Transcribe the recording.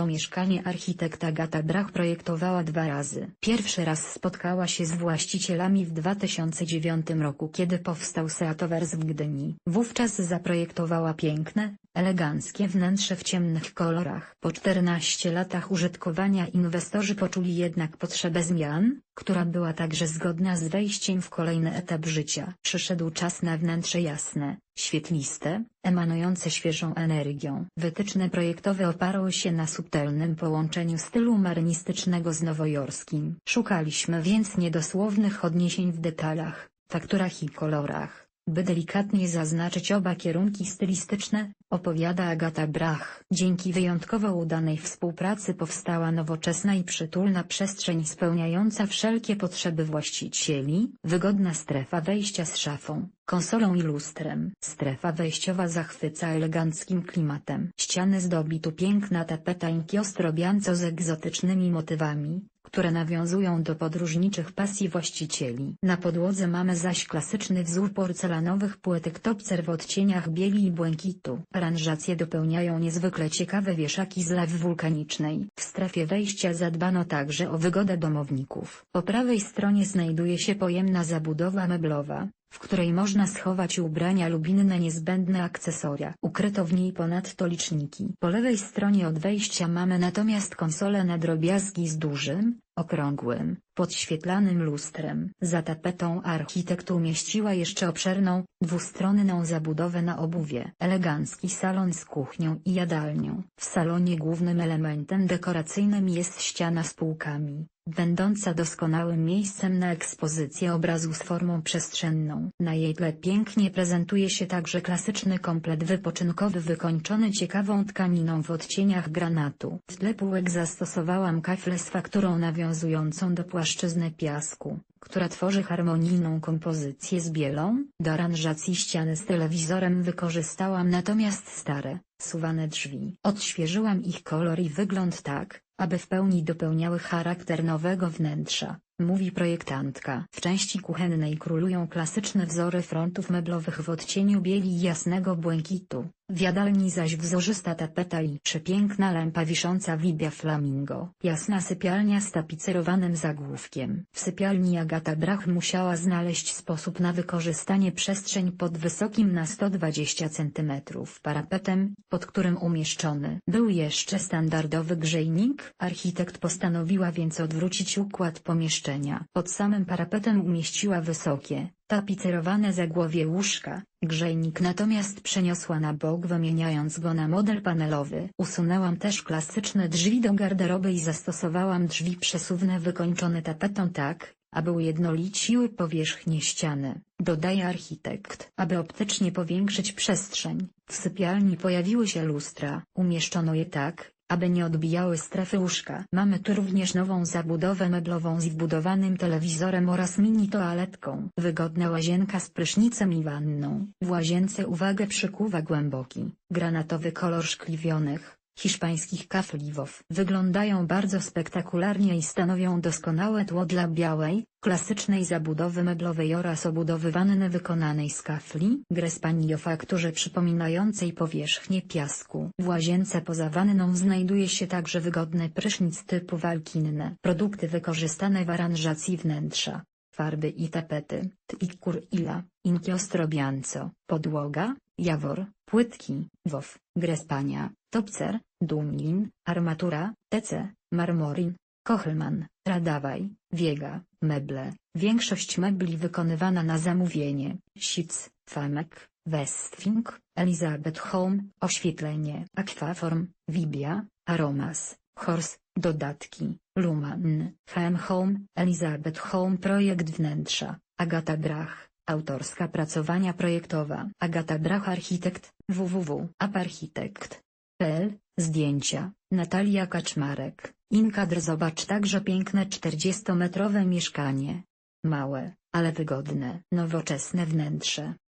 To mieszkanie architekt Agata Brach projektowała dwa razy. Pierwszy raz spotkała się z właścicielami w 2009 roku kiedy powstał Seatowers w Gdyni. Wówczas zaprojektowała piękne, eleganckie wnętrze w ciemnych kolorach. Po 14 latach użytkowania inwestorzy poczuli jednak potrzebę zmian, która była także zgodna z wejściem w kolejny etap życia. Przyszedł czas na wnętrze jasne, świetliste, emanujące świeżą energią. Wytyczne projektowe oparły się na subtelnym połączeniu stylu marynistycznego z nowojorskim. Szukaliśmy więc niedosłownych odniesień w detalach, fakturach i kolorach, by delikatnie zaznaczyć oba kierunki stylistyczne, opowiada Agata Brach. Dzięki wyjątkowo udanej współpracy powstała nowoczesna i przytulna przestrzeń spełniająca wszelkie potrzeby właścicieli, wygodna strefa wejścia z szafą, konsolą i lustrem. Strefa wejściowa zachwyca eleganckim klimatem. Ściany zdobi tu piękna tapeta inkiostrobianco z egzotycznymi motywami, które nawiązują do podróżniczych pasji właścicieli. Na podłodze mamy zaś klasyczny wzór porcelanowych płytek topcer w odcieniach bieli i błękitu. Aranżacje dopełniają niezwykle ciekawe wieszaki z lawy wulkanicznej. W strefie wejścia zadbano także o wygodę domowników. Po prawej stronie znajduje się pojemna zabudowa meblowa, w której można schować ubrania lub inne niezbędne akcesoria. Ukryto w niej ponadto liczniki. Po lewej stronie od wejścia mamy natomiast konsolę na drobiazgi z dużym, okrągłym, podświetlanym lustrem. Za tapetą architekt umieściła jeszcze obszerną, dwustronną zabudowę na obuwie. Elegancki salon z kuchnią i jadalnią. W salonie głównym elementem dekoracyjnym jest ściana z półkami, będąca doskonałym miejscem na ekspozycję obrazu z formą przestrzenną. Na jej tle pięknie prezentuje się także klasyczny komplet wypoczynkowy wykończony ciekawą tkaniną w odcieniach granatu. W tle półek zastosowałam kaflę z fakturą nawiązującą do płaszczyzny piasku, która tworzy harmonijną kompozycję z bielą. Do aranżacji ściany z telewizorem wykorzystałam natomiast stare, suwane drzwi. Odświeżyłam ich kolor i wygląd tak, aby w pełni dopełniały charakter nowego wnętrza, mówi projektantka. W części kuchennej królują klasyczne wzory frontów meblowych w odcieniu bieli i jasnego błękitu, w jadalni zaś wzorzysta tapeta i przepiękna lampa wisząca Vibia Flamingo. Jasna sypialnia z tapicerowanym zagłówkiem. W sypialni Agata Brach musiała znaleźć sposób na wykorzystanie przestrzeń pod wysokim na 120 cm parapetem, pod którym umieszczony był jeszcze standardowy grzejnik. Architekt postanowiła więc odwrócić układ pomieszczenia. Pod samym parapetem umieściła wysokie, tapicerowane zagłowie łóżka, grzejnik natomiast przeniosła na bok wymieniając go na model panelowy. Usunęłam też klasyczne drzwi do garderoby i zastosowałam drzwi przesuwne wykończone tapetą tak, aby ujednoliciły powierzchnię ściany, dodaje architekt. Aby optycznie powiększyć przestrzeń, w sypialni pojawiły się lustra. Umieszczono je tak, aby nie odbijały strefy łóżka. Mamy tu również nową zabudowę meblową z wbudowanym telewizorem oraz mini toaletką. Wygodna łazienka z prysznicem i wanną. W łazience uwagę przykuwa głęboki, granatowy kolor szkliwionych, hiszpańskich kafliwow. Wyglądają bardzo spektakularnie i stanowią doskonałe tło dla białej, klasycznej zabudowy meblowej oraz obudowy wanny wykonanej z kafli. Grespani o fakturze przypominającej powierzchnię piasku. W łazience poza wanną znajduje się także wygodny prysznic typu walkinne. Produkty wykorzystane w aranżacji wnętrza. Farby i tapety, t'ikur ila, inkiostrobianco, podłoga, jawor, płytki, wow, grespania, topcer, dumlin, armatura, TC, marmorin, Kochelman, Radawaj, Wiega, meble. Większość mebli wykonywana na zamówienie. Sic, Famek, Westwing, Elizabeth Home, oświetlenie. Aquaform, Vibia, Aromas, Horse, dodatki, Luman, HM Home, Elizabeth Home Projekt wnętrza, Agata Brach, autorska pracowania projektowa. Agata Brach Architekt, www.aparchitekt.pl, zdjęcia, Natalia Kaczmarek, Inkadr Zobacz także piękne 40-metrowe mieszkanie. Małe, ale wygodne. Nowoczesne wnętrze.